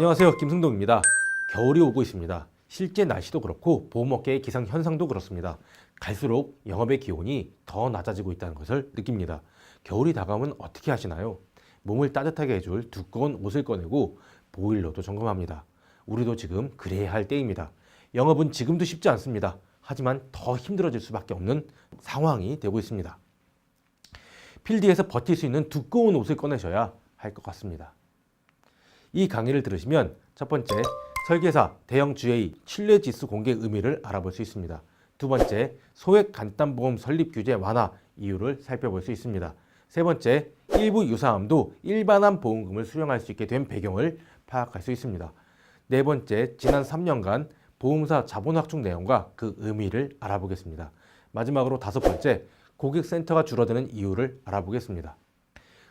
안녕하세요. 김승동입니다. 겨울이 오고 있습니다. 실제 날씨도 그렇고 보험업계의 기상 현상도 그렇습니다. 갈수록 영업의 기온이 더 낮아지고 있다는 것을 느낍니다. 겨울이 다가오면 어떻게 하시나요? 몸을 따뜻하게 해줄 두꺼운 옷을 꺼내고 보일러도 점검합니다. 우리도 지금 그래야 할 때입니다. 영업은 지금도 쉽지 않습니다. 하지만 더 힘들어질 수밖에 없는 상황이 되고 있습니다. 필드에서 버틸 수 있는 두꺼운 옷을 꺼내셔야 할 것 같습니다. 이 강의를 들으시면 첫 번째 설계사 대형 GA 신뢰 지수 공개 의미를 알아볼 수 있습니다. 두 번째 소액 간단보험 설립 규제 완화 이유를 살펴볼 수 있습니다. 세 번째 일부 유사함도 일반암 보험금을 수령할 수 있게 된 배경을 파악할 수 있습니다. 네 번째 지난 3년간 보험사 자본 확충 내용과 그 의미를 알아보겠습니다. 마지막으로 다섯 번째 고객센터가 줄어드는 이유를 알아보겠습니다.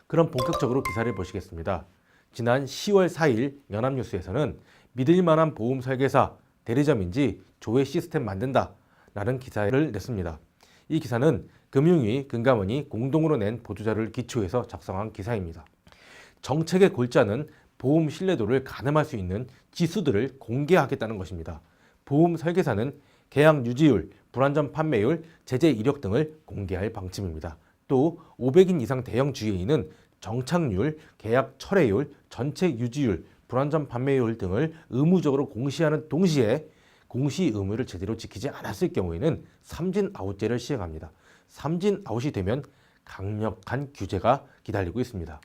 그럼 본격적으로 기사를 보시겠습니다. 지난 10월 4일 연합뉴스에서는 믿을 만한 보험 설계사 대리점인지 조회 시스템 만든다 라는 기사를 냈습니다. 이 기사는 금융위, 금감원이 공동으로 낸 보도자료를 기초해서 작성한 기사입니다. 정책의 골자는 보험 신뢰도를 가늠할 수 있는 지수들을 공개하겠다는 것입니다. 보험 설계사는 계약 유지율, 불안전 판매율, 제재 이력 등을 공개할 방침입니다. 또 500인 이상 대형 GA는 정착률, 계약 철회율, 전체 유지율, 불안전 판매율 등을 의무적으로 공시하는 동시에 공시 의무를 제대로 지키지 않았을 경우에는 삼진 아웃제를 시행합니다. 삼진 아웃이 되면 강력한 규제가 기다리고 있습니다.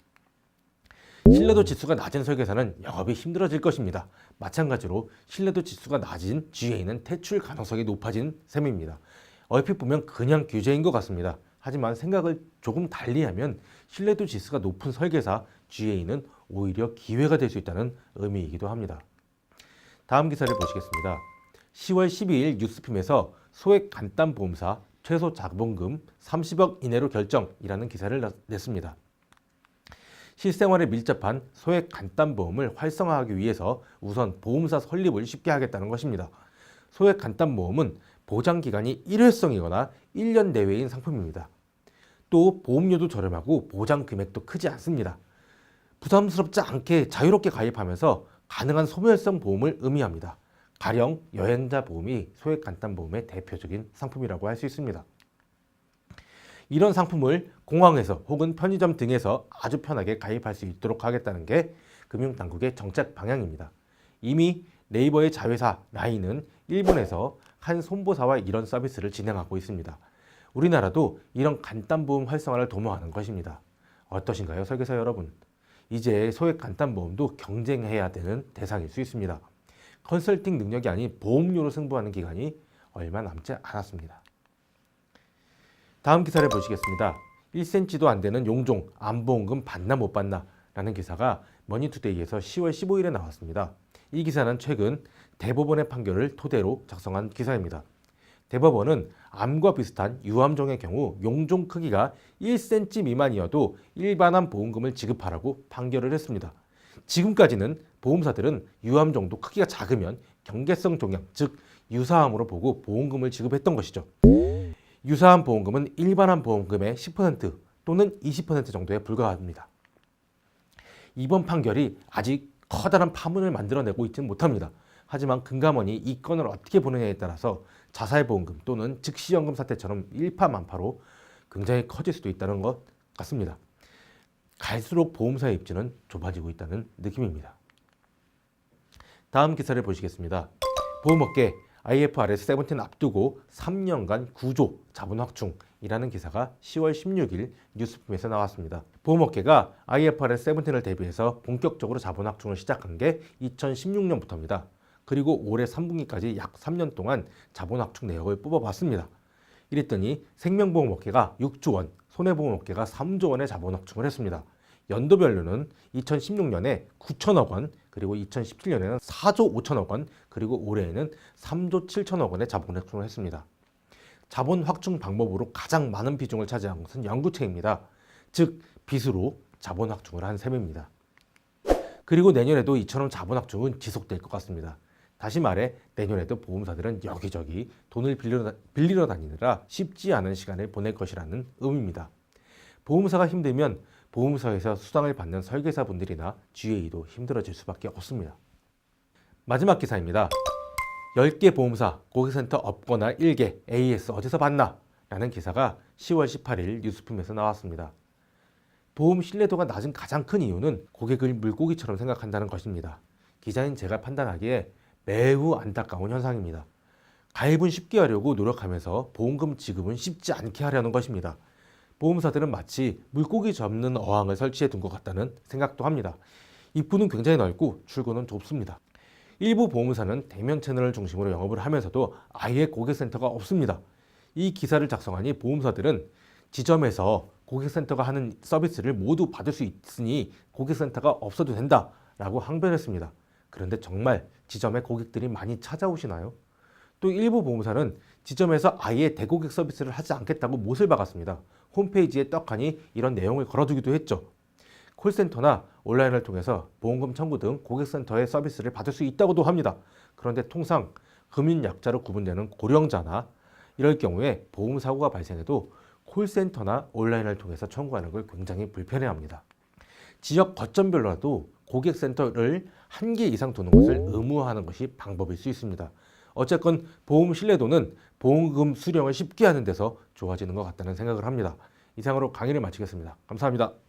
신뢰도 지수가 낮은 설계사는 영업이 힘들어질 것입니다. 마찬가지로 신뢰도 지수가 낮은 GA는 퇴출 가능성이 높아진 셈입니다. 얼핏 보면 그냥 규제인 것 같습니다. 하지만 생각을 조금 달리하면 신뢰도 지수가 높은 설계사 GA는 오히려 기회가 될 수 있다는 의미이기도 합니다. 다음 기사를 보시겠습니다. 10월 12일 뉴스핌에서 소액 간단 보험사 최소 자본금 30억 이내로 결정이라는 기사를 냈습니다. 실생활에 밀접한 소액 간단보험을 활성화하기 위해서 우선 보험사 설립을 쉽게 하겠다는 것입니다. 소액 간단보험은 보장 기간이 일회성이거나 1년 내외인 상품입니다. 또 보험료도 저렴하고 보장 금액도 크지 않습니다. 부담스럽지 않게 자유롭게 가입하면서 가능한 소멸성 보험을 의미합니다. 가령 여행자 보험이 소액 간단 보험의 대표적인 상품이라고 할 수 있습니다. 이런 상품을 공항에서 혹은 편의점 등에서 아주 편하게 가입할 수 있도록 하겠다는 게 금융당국의 정책 방향입니다. 이미 네이버의 자회사 라인은 일본에서 한 손보사와 이런 서비스를 진행하고 있습니다. 우리나라도 이런 간단보험 활성화를 도모하는 것입니다. 어떠신가요, 설계사 여러분? 이제 소액 간단보험도 경쟁해야 되는 대상일 수 있습니다. 컨설팅 능력이 아닌 보험료로 승부하는 기간이 얼마 남지 않았습니다. 다음 기사를 보시겠습니다. 1cm도 안 되는 용종 안보험금 받나 못 받나 라는 기사가 머니투데이에서 10월 15일에 나왔습니다. 이 기사는 최근 대법원의 판결을 토대로 작성한 기사입니다. 대법원은 암과 비슷한 유암종의 경우 용종 크기가 1cm 미만이어도 일반암 보험금을 지급하라고 판결을 했습니다. 지금까지는 보험사들은 유암종도 크기가 작으면 경계성 종양, 즉 유사암으로 보고 보험금을 지급했던 것이죠. 유사암 보험금은 일반암 보험금의 10% 또는 20% 정도에 불과합니다. 이번 판결이 아직 커다란 파문을 만들어내고 있지는 못합니다. 하지만 금감원이 이 건을 어떻게 보느냐에 따라서 자살보험금 또는 즉시연금 사태처럼 일파만파로 굉장히 커질 수도 있다는 것 같습니다. 갈수록 보험사의 입지는 좁아지고 있다는 느낌입니다. 다음 기사를 보시겠습니다. 보험업계 IFRS 17 앞두고 3년간 구조 자본 확충이라는 기사가 10월 16일 뉴스품에서 나왔습니다. 보험업계가 IFRS 17을 대비해서 본격적으로 자본 확충을 시작한 게 2016년부터입니다. 그리고 올해 3분기까지 약 3년 동안 자본 확충 내역을 뽑아봤습니다. 이랬더니 생명보험업계가 6조 원, 손해보험업계가 3조 원의 자본 확충을 했습니다. 연도별로는 2016년에 9천억 원, 그리고 2017년에는 4조 5천억 원, 그리고 올해에는 3조 7천억 원의 자본 확충을 했습니다. 자본 확충 방법으로 가장 많은 비중을 차지한 것은 연구체입니다. 즉 빚으로 자본 확충을 한 셈입니다. 그리고 내년에도 이처럼 자본 확충은 지속될 것 같습니다. 다시 말해 내년에도 보험사들은 여기저기 돈을 빌리러, 빌리러 다니느라 쉽지 않은 시간을 보낼 것이라는 의미입니다. 보험사가 힘들면 보험사에서 수당을 받는 설계사분들이나 GA도 힘들어질 수밖에 없습니다. 마지막 기사입니다. 10개 보험사 고객센터 없거나 1개 AS 어디서 봤나? 라는 기사가 10월 18일 뉴스품에서 나왔습니다. 보험 신뢰도가 낮은 가장 큰 이유는 고객을 물고기처럼 생각한다는 것입니다. 기자인 제가 판단하기에 매우 안타까운 현상입니다. 가입은 쉽게 하려고 노력하면서 보험금 지급은 쉽지 않게 하려는 것입니다. 보험사들은 마치 물고기 잡는 어항을 설치해 둔 것 같다는 생각도 합니다. 입구는 굉장히 넓고 출구는 좁습니다. 일부 보험사는 대면 채널을 중심으로 영업을 하면서도 아예 고객센터가 없습니다. 이 기사를 작성하니 보험사들은 지점에서 고객센터가 하는 서비스를 모두 받을 수 있으니 고객센터가 없어도 된다라고 항변했습니다. 그런데 정말 지점에 고객들이 많이 찾아오시나요? 또 일부 보험사는 지점에서 아예 대고객 서비스를 하지 않겠다고 못을 박았습니다. 홈페이지에 떡하니 이런 내용을 걸어두기도 했죠. 콜센터나 온라인을 통해서 보험금 청구 등 고객센터의 서비스를 받을 수 있다고도 합니다. 그런데 통상 금융 약자로 구분되는 고령자나 이럴 경우에 보험 사고가 발생해도 콜센터나 온라인을 통해서 청구하는 걸 굉장히 불편해합니다. 지역 거점별로라도 고객센터를 한 개 이상 두는 것을 의무화하는 것이 방법일 수 있습니다. 어쨌건 보험 신뢰도는 보험금 수령을 쉽게 하는 데서 좋아지는 것 같다는 생각을 합니다. 이상으로 강의를 마치겠습니다. 감사합니다.